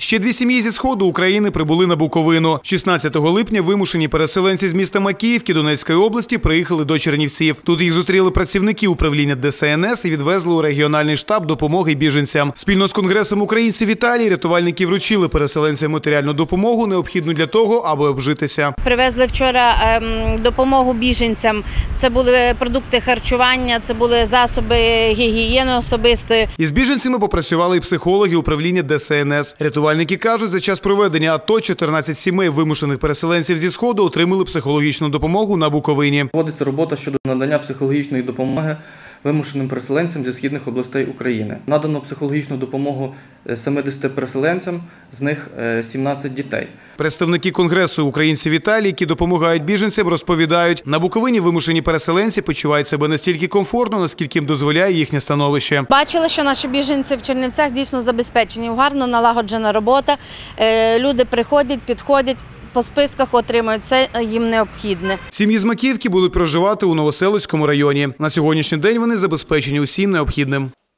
Ще дві сім'ї зі сходу України прибули на Буковину. 16 липня вимушені переселенці з міста Макіївки Донецької області приїхали до Чернівців. Тут їх зустріли працівники управління ДСНС і відвезли у регіональний штаб допомоги біженцям. Спільно з конгресом українців Італії рятувальники вручили переселенцям матеріальну допомогу, необхідну для того, аби обжитися. Привезли вчора ем, допомогу біженцям. Це були продукти харчування, це були засоби гігієни особистої. Із біженцями попрацювали і психологи управління ДСНС. Рятувальники кажуть, за час проведення АТО 14 сімей вимушених переселенців зі сходу отримали психологічну допомогу на Буковині. Вводиться робота щодо надання психологічної допомоги вимушеним переселенцям зі східних областей України. Надано психологічну допомогу е, 70 переселенцям, з них е, 17 дітей. Представники конгресу українців Італії, які допомагають біженцям, розповідають, на Буковині вимушені переселенці почувають себе настільки комфортно, наскільки їм дозволяє їхнє становище. Бачили, що наші біженці в Чернівцях дійсно забезпечені. Гарно налагоджена робота. Е, Люди приходять, підходять. По списках отримують це їм необхідне. Сім'ї з Макіївки будуть проживати у Новоселицькому районі. На сьогоднішній день вони забезпечені усім необхідним.